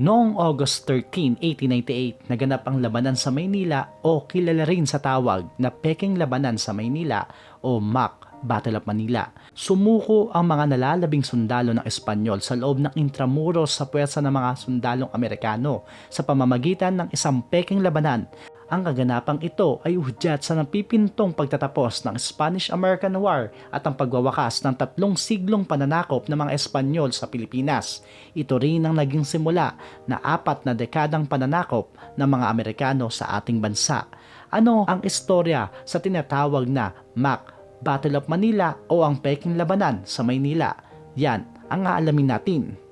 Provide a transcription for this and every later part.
Noong August 13, 1898, naganap ang labanan sa Maynila o kilala rin sa tawag na Peking Labanan sa Maynila o MAC Battle of Manila. Sumuko ang mga nalalabing sundalo ng Espanyol sa loob ng intramuros sa puwersa ng mga sundalong Amerikano sa pamamagitan ng isang Peking Labanan ang kaganapang ito ay udyat sa napipintong pagtatapos ng Spanish-American War at ang pagwawakas ng tatlong siglong pananakop ng mga Espanyol sa Pilipinas. Ito rin ang naging simula na apat na dekadang pananakop ng mga Amerikano sa ating bansa. Ano ang istorya sa tinatawag na MAC Battle of Manila o ang Peking Labanan sa Maynila? Yan ang aalamin natin.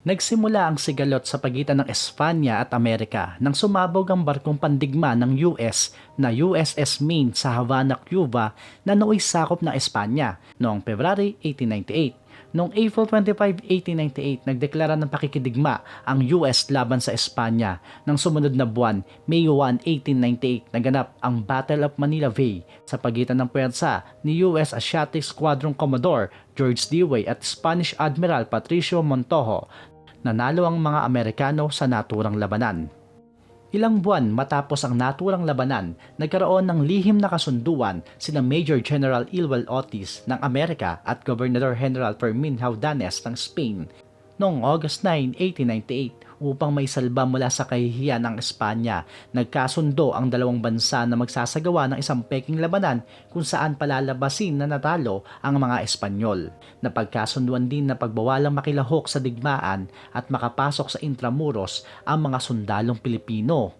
Nagsimula ang sigalot sa pagitan ng Espanya at Amerika nang sumabog ang barkong pandigma ng US na USS Maine sa Havana, Cuba na nooy sakop ng Espanya noong February 1898. Noong April 25, 1898, nagdeklara ng pakikidigma ang US laban sa Espanya. Nang sumunod na buwan, May 1, 1898, naganap ang Battle of Manila Bay sa pagitan ng puwersa ni US Asiatic Squadron Commodore George Dewey at Spanish Admiral Patricio Montojo. Nanalo ang mga Amerikano sa naturang labanan. Ilang buwan matapos ang naturang labanan, nagkaroon ng lihim na kasunduan sina Major General Ilwell Otis ng Amerika at Governor General Fermin Haudanes ng Spain noong August 9, 1898 upang may salba mula sa kahihiyan ng Espanya. Nagkasundo ang dalawang bansa na magsasagawa ng isang peking labanan kung saan palalabasin na natalo ang mga Espanyol. Napagkasunduan din na pagbawalang makilahok sa digmaan at makapasok sa intramuros ang mga sundalong Pilipino.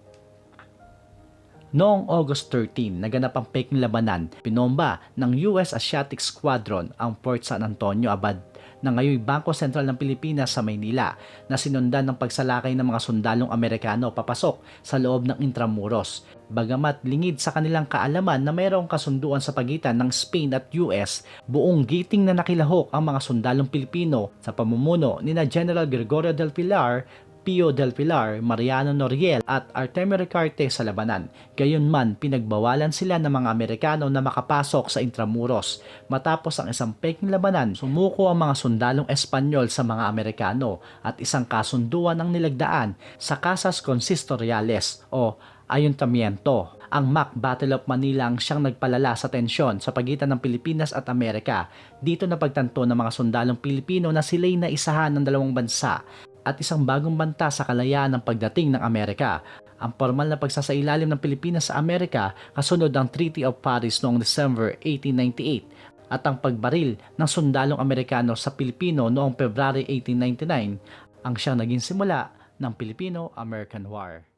Noong August 13, naganap ang Peking Labanan, pinomba ng US Asiatic Squadron ang Port San Antonio Abad na ngayon Bangko Sentral ng Pilipinas sa Maynila na sinundan ng pagsalakay ng mga sundalong Amerikano papasok sa loob ng Intramuros. Bagamat lingid sa kanilang kaalaman na mayroong kasunduan sa pagitan ng Spain at US, buong giting na nakilahok ang mga sundalong Pilipino sa pamumuno ni na General Gregorio del Pilar Pio del Pilar, Mariano Noriel at Artemio Ricarte sa labanan. Gayunman, pinagbawalan sila ng mga Amerikano na makapasok sa Intramuros. Matapos ang isang peking labanan, sumuko ang mga sundalong Espanyol sa mga Amerikano at isang kasunduan ang nilagdaan sa Casas Consistoriales o Ayuntamiento. Ang MAC Battle of Manila ang siyang nagpalala sa tensyon sa pagitan ng Pilipinas at Amerika. Dito napagtanto ng mga sundalong Pilipino na sila'y naisahan ng dalawang bansa at isang bagong banta sa kalayaan ng pagdating ng Amerika. Ang formal na pagsasailalim ng Pilipinas sa Amerika kasunod ng Treaty of Paris noong December 1898 at ang pagbaril ng sundalong Amerikano sa Pilipino noong February 1899 ang siyang naging simula ng Pilipino-American War.